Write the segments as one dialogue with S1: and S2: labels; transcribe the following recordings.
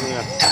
S1: down there.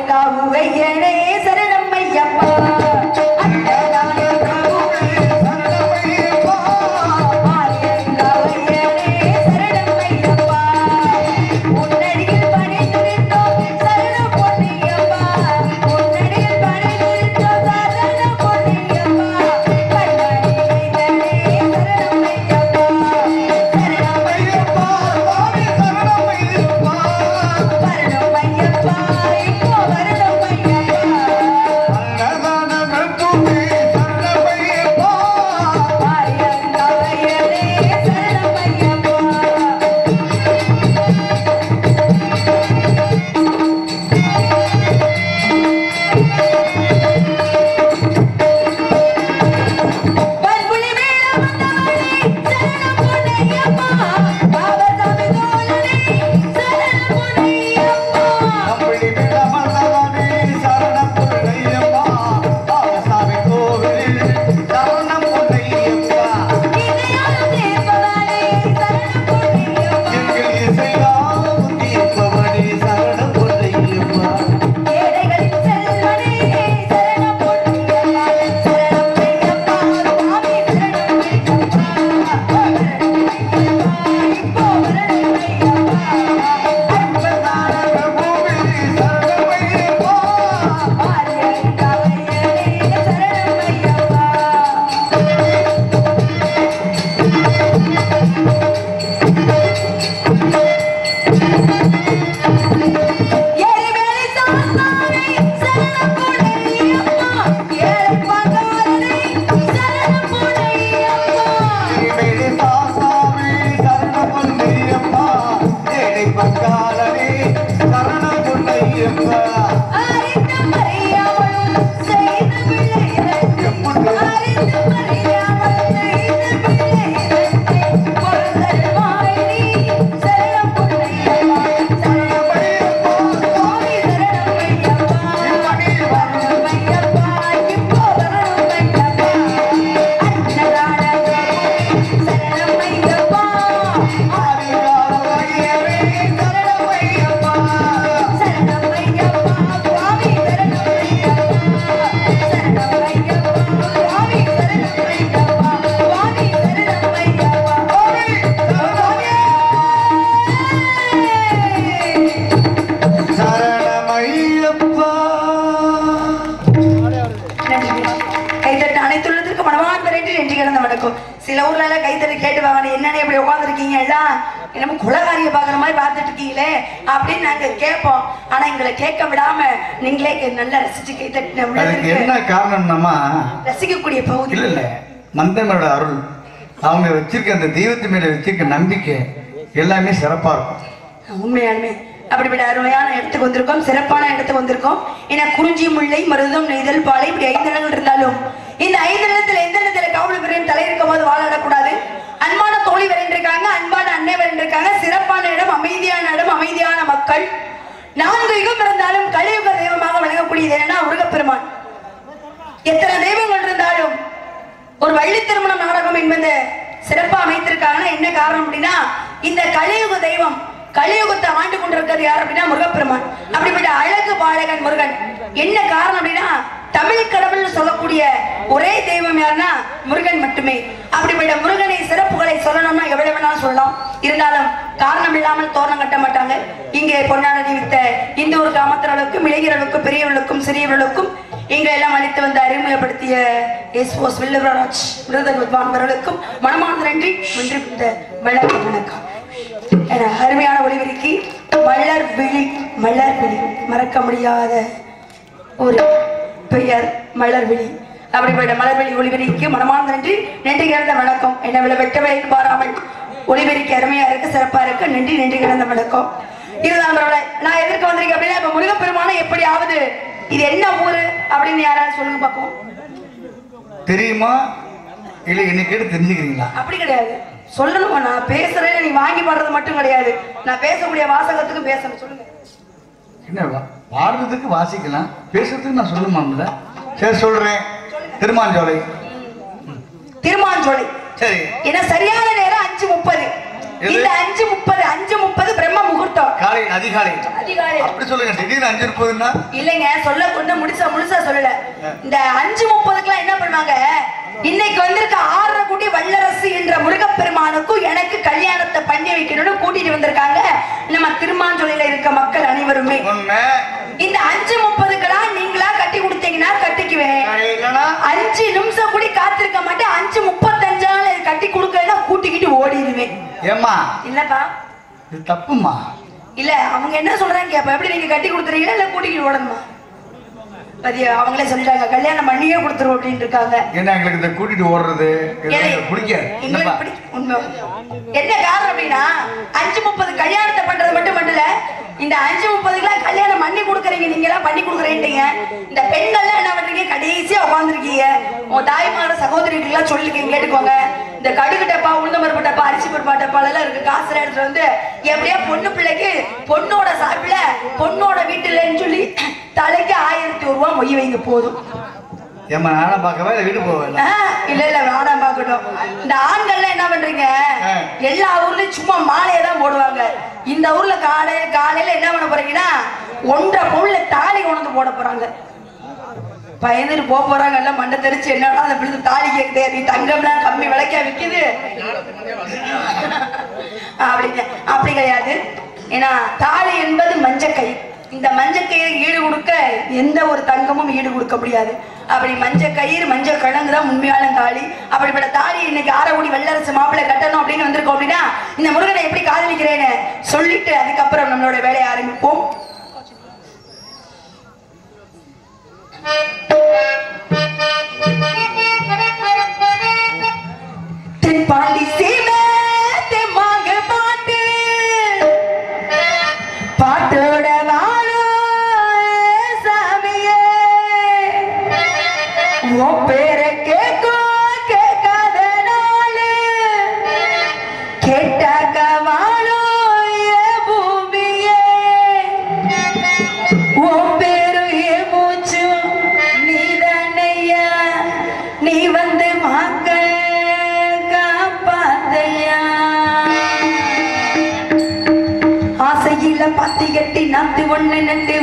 S1: ஆரிய காவுவையனே சரணம் ஐயப்பா. அப்படின்னு நாங்க கேட்போம். ஆனா எங்களை கேட்க விடாம நீங்களே நல்லா ரசிச்சு
S2: என்ன காரணம்னாமா
S1: ரசிக்கக்கூடிய பகுதி.
S2: இல்ல இல்ல. அருள். அவங்க வச்சிருக்க அந்த தெய்வத்து மேல வச்சிருக்க நம்பிக்கை எல்லாமே சிறப்பா இருக்கும்.
S1: உண்மையாலுமே. அப்படிப்பட்ட அருமையான இடத்துக்கு வந்திருக்கோம். சிறப்பான இடத்துக்கு வந்திருக்கோம். ஏன்னா குறிஞ்சி முல்லை மருதம் நெய்தல் பாலை இப்படி ஐந்து இடங்கள் இருந்தாலும் இந்த ஐந்து இடத்துல எந்த இடத்துல காவல் பிரிவின் தலை இருக்கும் போது வாழாடக்கூடாது அன்பான தோழி இருக்காங்க அன்பான அன்னை இருக்காங்க சிறப்பான இடம் அமைதியான இடம் அமைதியான மக்கள். நான்கு யுகம் இருந்தாலும் கலியுக தெய்வமாக விளங்கக்கூடியது என்னன்னா முருகப்பெருமான். எத்தனை தெய்வங்கள் இருந்தாலும் ஒரு வள்ளி திருமண நாடகம் என்பது சிறப்பாக அமைத்திருக்காங்கன்னா என்ன காரணம் அப்படின்னா இந்த கலியுக தெய்வம் கலியுகத்தை ஆண்டு கொண்டிருக்கிறது யார் அப்படின்னா முருகப்பெருமான். அப்படிப்பட்ட அழகு பாலகன் முருகன். என்ன காரணம் அப்படின்னா தமிழ் கடவுள்னு சொல்லக்கூடிய ஒரே தெய்வம் யாருன்னா முருகன் மட்டுமே. அப்படிப்பட்ட முருகனை சிறப்புகளை சொல்லணும்னா எவ்வளவு வேணாலும் சொல்லலாம். இருந்தாலும் காரணம் இல்லாமல் தோரணம் கட்ட மாட்டாங்க. இங்கே பொன்னாடி வித்த இந்த ஒரு கிராமத்தினர்களுக்கும் இளைஞர்களுக்கும் பெரியவர்களுக்கும் சிறியவர்களுக்கும் எங்களை எல்லாம் அழைத்து வந்து அறிமுகப்படுத்திய எஸ்ஓஸ் வில்லுவராஜ் விருதன் வித்வான்வர்களுக்கும் மனமார்ந்த நன்றி. ஒன்று வணக்கம். அருமையான ஒளிவிரிக்கு மலர் விழி மலர் விழி. மறக்க முடியாத ஒரு பெயர் மலர்விழி அப்படிப்பட்ட மலர்விழி ஒளிவெளிக்கு மனமார்ந்த நன்றி நன்றி கிடந்த வணக்கம். என்ன விட வெட்டவே பாராமல் ஒளிவெளிக்கு அருமையா இருக்கு சிறப்பா இருக்கு. நன்றி நன்றி கிடந்த வணக்கம். இதுதான். நான் எதற்கு வந்திருக்கேன் அப்படின்னா இப்ப முருகப்பெருமானை எப்படி ஆகுது இது என்ன ஊரு அப்படின்னு யாராவது சொல்லுங்க பார்ப்போம்.
S2: தெரியுமா? இல்லை என்னை கேட்டு தெரிஞ்சுக்கிறீங்களா?
S1: அப்படி கிடையாது. சொல்லணுமா? நான் பேசுறேன் நீ வாங்கி பாடுறது மட்டும் கிடையாது. நான் பேசக்கூடிய வாசகத்துக்கு பேசணும் சொல்லுங்க.
S2: என்ன பாடுறதுக்கு வாசிக்கலாம் பேசுறதுக்கு நான் சொல்லுமாம்ல சரி சொல்றேன். திருமாஞ்சோலை.
S1: திருமாஞ்சோலை.
S2: சரி.
S1: ஏன்னா சரியான நேரம் அஞ்சு முப்பது? இந்த அஞ்சு முப்பது அஞ்சு முப்பது பிரம்ம முகூர்த்தம்.
S2: காலை அதிகாலை.
S1: அதிகாலை.
S2: அப்படி சொல்லுங்க திடீர்னு அஞ்சு முப்பதுன்னா?
S1: இல்லைங்க சொல்ல கொண்டு முழுசா முழுசா சொல்லல. இந்த அஞ்சு முப்பதுக்குலாம் என்ன பண்ணுவாங்க? இன்னைக்கு வந்திருக்க ஆறரை கோடி வல்லரசு என்ற முருகப்பெருமானுக்கும் எனக்கு கல்யாணத்தை பண்ணி வைக்கணும்னு கூட்டிட்டு வந்திருக்காங்க. நம்ம திருமாஞ்சோலையில இருக்க மக்கள் அனைவருமே. இந்த அஞ்சு முப்பதுக்கெல்லாம் நீங்களா கட்டி கொடுத்தீங்கன்னா கட்டிக்குவேன். அஞ்சு நிமிஷம் கூட காத்திருக்க மாட்டேன். அஞ்சு முப்பத்தஞ்சால கட்டி கொடுக்கலன்னா கூட்டிக்கிட்டு ஓடிடுவேன்.
S2: ஏம்மா?
S1: இல்லப்பா.
S2: இது தப்புமா?
S1: இல்ல அவங்க என்ன சொல்றாங்க? கேப்ப எப்படி நீங்க கட்டி கொடுத்துறீங்களா இல்ல கூட்டிக்கிட்டு ஓடணுமா? பத்தியா அவங்களே சொல்லிட்டாங்க கல்யாணம் பண்ணியே கொடுத்துருவோம் அப்படின்னு இருக்காங்க.
S2: ஏன்னா எங்களுக்கு இந்த கூட்டிட்டு ஓடுறது பிடிக்காது.
S1: என்ன காரணம் அப்படின்னா அஞ்சு முப்பது கல்யாணத்தை பண்றது மட்டும் மட்டும் இந்த அஞ்சு முப்பதுக்குலாம் கல்யாணம் பண்ணி கொடுக்குறீங்க நீங்க எல்லாம் பண்ணி கொடுக்குறீங்க இந்த பெண்கள்லாம் என்ன பண்றீங்க? கடைசியா உட்காந்துருக்கீங்க உங்க தாய்மார சகோதரிகள் எல்லாம் சொல்லிருக்கீங்க கேட்டுக்கோங்க. இந்த கடுகு டப்பா உளுந்த பருப்பு டப்பா அரிசி பருப்பா டப்பா எல்லாம் இருக்கு. காசு எடுத்துட்டு வந்து எப்படியா பொண்ணு பிள்ளைக்கு பொண்ணோட சார்பில் பொண்ணோட வீட்டுலன்னு சொல்லி தலைக்கு ஆயிரத்தி ஒரு ரூபா மொய் வைங்க போதும்.
S2: ஏம்மா நானும் பார்க்கவா? இல்லை வீடு போவேன்
S1: இல்ல இல்ல வேணாம் பாக்கட்டும் இந்த ஆண்கள்லாம் என்ன பண்றீங்க. எல்லா ஊர்லயும் சும்மா மாலையை தான் போடுவாங்க. இந்த ஊர்ல காலையில காலையில என்ன பண்ண போறீங்கன்னா ஒன்றரை பவுன்ல தாலி கொண்டு போட போறாங்க. பயந்துட்டு போக போறாங்க. எல்லாம் மண்டை தெரிச்சு என்னடா அந்த பிள்ளை தாலி கேக்குதே? நீ தங்கம்லாம் கம்மி விலைக்கா விக்குது? அப்படிங்க. அப்படி கிடையாது ஏன்னா தாலி என்பது மஞ்சக்கை. இந்த மஞ்சக்கயிறு ஈடு கொடுக்க எந்த ஒரு தங்கமும் ஈடு கொடுக்க முடியாது. அப்படி மஞ்ச கயிறு மஞ்சள் கிழங்கு தான் உண்மையான தாலி. அப்படிப்பட்ட தாலி இன்னைக்கு ஆரவுடி வெள்ளரசு மாப்பிள்ளை கட்டணும் அப்படின்னு வந்திருக்கோம் அப்படின்னா இந்த முருகனை எப்படி காதலிக்கிறேன்னு சொல்லிட்டு அதுக்கப்புறம் நம்மளோட வேலையை ஆரம்பிப்போம். தென்பாண்டி ಆನ್ಲೈನ್ ಅಂತೆ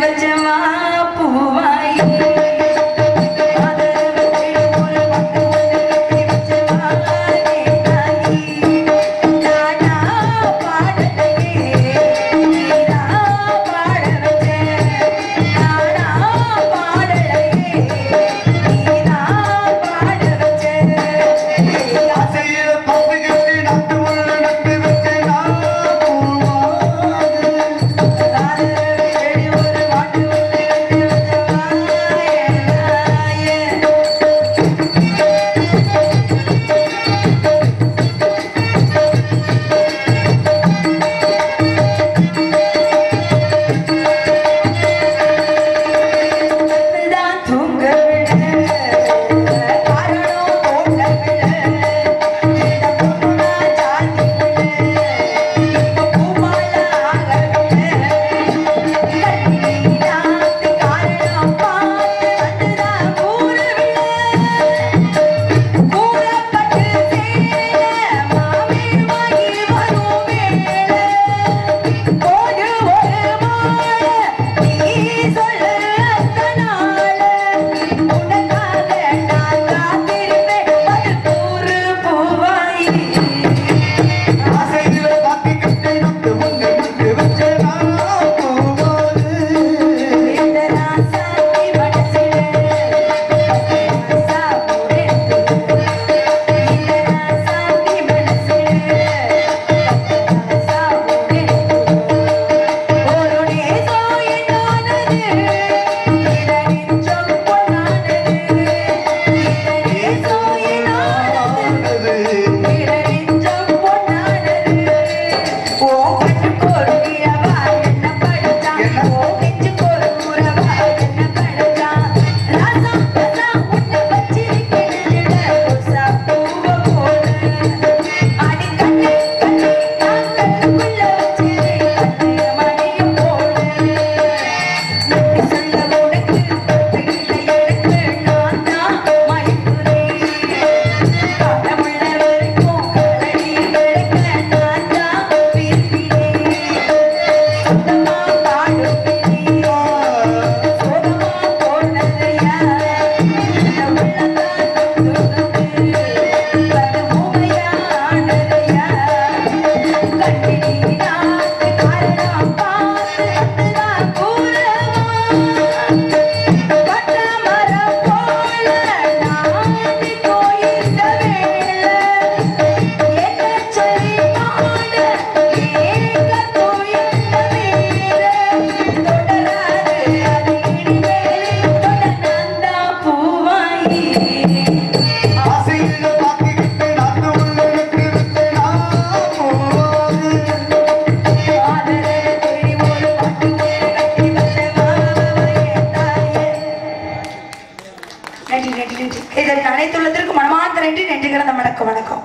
S1: வணக்கம் வணக்கம்.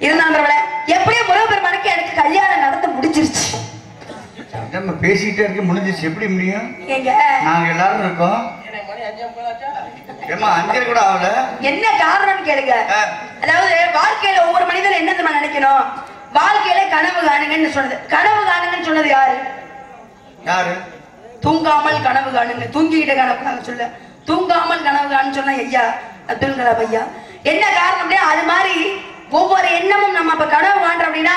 S1: இருந்தான்றவள எப்படியோ முருகப்பெருமானுக்கு எனக்கு கல்யாணம் நடந்து முடிஞ்சிருச்சு.
S2: நம்ம பேசிக்கிட்டே இருக்க முடிஞ்சிச்சு எப்படி முடியும்? நாங்க எல்லாரும் இருக்கோம். ஏமா அஞ்சரை கூட ஆகல.
S1: என்ன காரணம்னு கேளுங்க.
S2: ஆ.
S1: அதாவது வாழ்க்கையில ஒவ்வொரு மனிதனும் என்ன நினைக்கணும்? வாழ்க்கையில கனவு காணுங்கன்னு சொன்னது. கனவு காணுங்கன்னு சொன்னது யாரு?
S2: யாரு?
S1: தூங்காமல் கனவு காணுங்க. தூங்கிக்கிட்ட கனவு காண சொல்ல. தூங்காமல் கனவு காணுன்னு சொன்ன ஐயா அப்துல் கலாம் ஐயா என்ன காரணம் அப்படின்னா அது மாதிரி ஒவ்வொரு எண்ணமும் நம்ம இப்ப கனவு காண்றோம் அப்படின்னா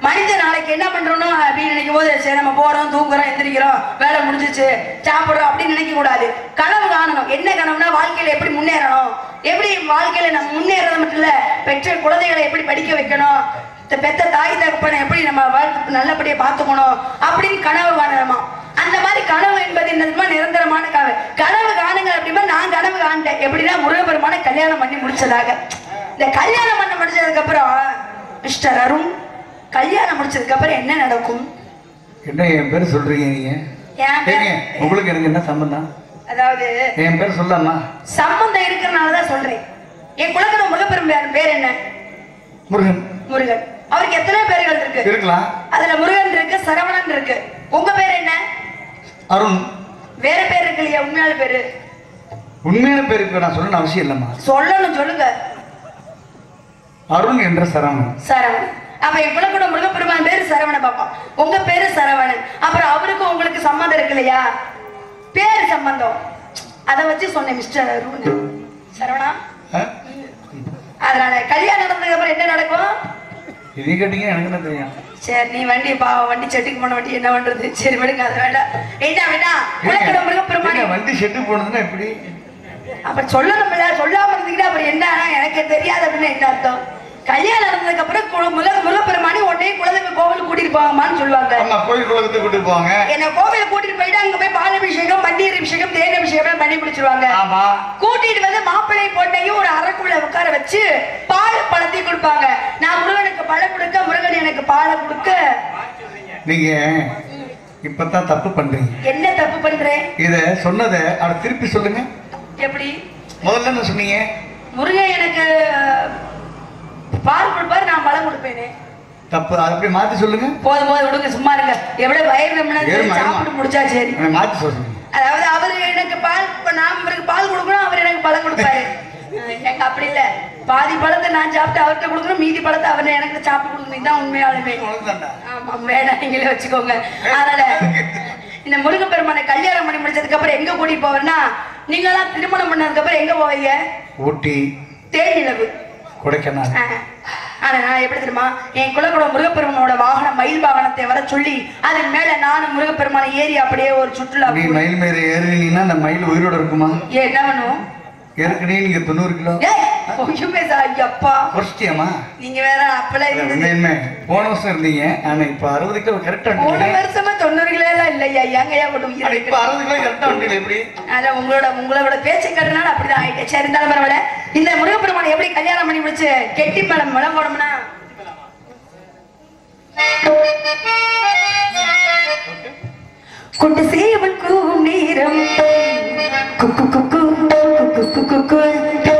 S1: மனித நாளைக்கு என்ன பண்றோம்னு அப்படின்னு நினைக்கும் போது சரி நம்ம போறோம் தூங்குறோம் எந்திரிக்கிறோம் வேலை முடிஞ்சிச்சு சாப்பிடுறோம் அப்படின்னு நினைக்க கூடாது கனவு காணணும். என்ன கனவுனா வாழ்க்கையில எப்படி முன்னேறணும்? எப்படி வாழ்க்கையில நம்ம முன்னேறது மட்டும் இல்ல பெற்ற குழந்தைகளை எப்படி படிக்க வைக்கணும்? இந்த பெத்த தாய் தகப்பனை எப்படி நம்ம வாழ்க்கை நல்லபடியா பார்த்துக்கணும்? அப்படின்னு கனவு காணணுமா? அந்த மாதிரி கனவு என்பது என்னதுமா நிரந்தரமான கனவு. கனவு காணுங்க அப்படின்னா நான் கனவு காண்டேன் எப்படின்னா முருகபெருமான கல்யாணம் பண்ணி முடிச்சதாக. இந்த கல்யாணம் பண்ண முடிச்சதுக்கு அப்புறம் மிஸ்டர் அருண் கல்யாணம் முடிச்சதுக்கு அப்புறம் என்ன நடக்கும்?
S2: என்ன என் பேர் சொல்றீங்க நீங்க? உங்களுக்கு எனக்கு என்ன சம்பந்தம்?
S1: அதாவது
S2: என் பேர் சொல்லாமா?
S1: சம்பந்தம் இருக்கிறனாலதான் சொல்றேன். என் குலக்கண முருகப்பெருமான் பேர் என்ன?
S2: முருகன்.
S1: முருகன். அவருக்கு எத்தனை பேர்கள் இருக்கு.
S2: இருக்கலாம்.
S1: அதுல முருகன் இருக்கு சரவணன் இருக்கு. உங்க பேர் என்ன?
S2: அருண்.
S1: வேற பேர் இருக்கு இல்லையா? உண்மையான பேரு.
S2: உண்மையான பேர் இப்ப நான் சொல்லணும் அவசியம் இல்லம்மா.
S1: சொல்லணும் சொல்லுங்க.
S2: அருண் என்ற சரவணன்.
S1: சரவணன். அப்ப என் குலக்கூட முருகப்பெருமான் பேரு சரவண பாப்பா உங்க பேரு சரவணன். அப்புறம் அவருக்கும் உங்களுக்கு சம்மந்தம் இருக்கு இல்லையா? பேரு சம்பந்தம். அத வச்சு சொன்னேன் மிஸ்டர் அருண். சரவணா? அதனால கல்யாணம் நடந்ததுக்கு அப்புறம் என்ன நடக்கும்?
S2: இது கேட்டீங்க எனக்கு என்ன தெரியும்?
S1: சரி நீ வண்டி பா வண்டி செட்டுக்கு போன வண்டி என்ன பண்றது? சரி விடுங்க அது வேண்டாம். என்ன வேண்டாம் குலக்கூட
S2: ஏங்க,
S1: முருகப்பெருமான்
S2: வண்டி செட்டு போனதுன்னா எப்படி?
S1: அப்ப சொல்லணும்ல சொல்லாம இருந்துக்கிட்டு அப்புறம் என்ன எனக்கு தெரியாது அப்படின்னு என்ன அர்த்தம்? கல்யாணம் நடந்ததுக்கு அப்புறம் முருக முருகப்பெருமானி உடனே குலதெய்வ கோவில் கூட்டிட்டு போவாங்கன்னு சொல்லுவாங்க.
S2: ஆமா கோயில் குளத்துக்கு கூட்டு போவாங்க.
S1: என்ன கோவில் கூட்டிட்டு போயிட்டு அங்க போய் பால் அபிஷேகம் பன்னீர் அபிஷேகம் தேன் அபிஷேகம் பண்ணி முடிச்சிருவாங்க.
S2: ஆமா.
S1: கூட்டிட்டு வந்து மாப்பிள்ளை பொண்ணையும் ஒரு அறைக்குள்ள உட்கார வச்சு பால் பழத்தையும் கொடுப்பாங்க. நான் முருகனுக்கு பழம் கொடுக்க முருகன் எனக்கு பாலை கொடுக்க.
S2: நீங்க இப்பதான் தப்பு பண்றீங்க.
S1: என்ன தப்பு பண்றேன்?
S2: இத சொன்னதை அட திருப்பி சொல்லுங்க.
S1: எப்படி?
S2: முதல்ல என்ன சொன்னீங்க?
S1: முருகன் எனக்கு பால் கொடுப்பாரு நான் பழம் கொடுப்பேனே.
S2: தப்பு அதை அப்படியே மாத்தி சொல்லுங்க.
S1: போதும் போதும் விடுங்க சும்மா இருங்க. எவ்வளவு வயிறு. சாப்பிட்டு முடிச்சா சரி.
S2: மாத்தி சொல்லுங்க.
S1: அதாவது அவரு எனக்கு பால் இப்ப நான் அவருக்கு பால் கொடுக்கணும் அவர் எனக்கு பழம் கொடுப்பாரு. எனக்கு அப்படி இல்ல. பாதி பழத்தை நான் சாப்பிட்டு அவர்கிட்ட கொடுக்கணும் மீதி பழத்தை அவர் எனக்கு சாப்பிட்டு கொடுக்கணும். இதுதான் உண்மையாலுமே. ஆமா வேணாம் நீங்களே வச்சுக்கோங்க. அதனால இந்த முருகப்பெருமானை கல்யாணம் பண்ணி முடிச்சதுக்கு அப்புறம் எங்க கூட்டிட்டு போவர்னா நீங்க எல்லாம் திருமணம் பண்ணதுக்கு அப்புறம் எங்க போவீங்க?
S2: ஊட்டி.
S1: தேன் நிலவு
S2: கொடைக்கானல்.
S1: ஆனா நான் எப்படி தெரியுமா? என் குலகுட முருகப்பெருமானோட வாகனம் மயில் வாகனத்தை வர சொல்லி அதன் மேல நானும் முருகப்பெருமானை ஏறி அப்படியே ஒரு சுற்றுலா
S2: நீ மயில் மேல ஏறினீங்கன்னா அந்த மயில் உயிரோட இருக்குமா?
S1: ஏன் என்ன பண்ணுவோம்
S2: ஏற்கனவே நீங்க தொண்ணூறு கிலோ.
S1: ஏய், பொய்யும் பேச ஐயப்பா
S2: குறைச்சிட்டியாமா
S1: நீங்க வேற
S2: உண்மையுமே போன வருஷம் இருந்தீங்க. ஆனா இப்ப அறுபது கிலோ கரெக்டா
S1: கிலோ எல்லாம் இல்லையா ஏங்கய்யா கொண்டு
S2: ஆனா
S1: உயிரை
S2: இப்ப அறுபது கிலோ கரெக்டா வந்தீங்க எப்படி
S1: அதான் உங்களோட உங்களோட பேச்சை கேட்டனால அப்படிதான் ஆயிட்டு சரி இருந்தாலும் பரவாயில்ல இந்த முருகப்பெருமானை எப்படி கல்யாணம் பண்ணி முடிச்சு கெட்டி பழம் விளம்பரம்னா கொண்டு சேவல் கூவும் நேரம் குக்கு குக்கு குக்கு குக்கு குக்கு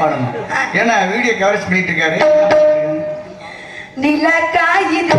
S2: பாடணும். ஏன்னா வீடியோ கவரேஜ் பண்ணிட்டு இருக்காரு.
S1: நிலக்காயுது.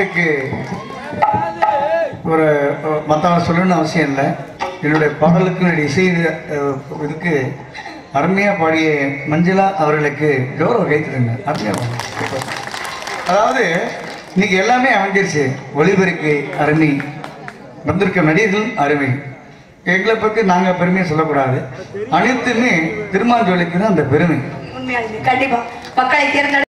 S2: பாட்டுக்கு ஒரு மற்றவங்க சொல்லணும்னு அவசியம் இல்லை. என்னுடைய பாடலுக்கு என்னுடைய இசை இதுக்கு அருமையாக பாடிய மஞ்சளா அவர்களுக்கு கௌரவ கைத்துடுங்க அருமையாக அதாவது இன்னைக்கு எல்லாமே அமைஞ்சிருச்சு. ஒளிபெருக்கு அருமை வந்திருக்க நடிகர்களும் அருமை. எங்களை பற்றி நாங்கள் பெருமையை சொல்லக்கூடாது. அனைத்துமே திருமாஞ்சோலிக்கு தான் அந்த பெருமை.
S1: கண்டிப்பாக கண்டிப்பா. மக்களை தேர்ந்தெடு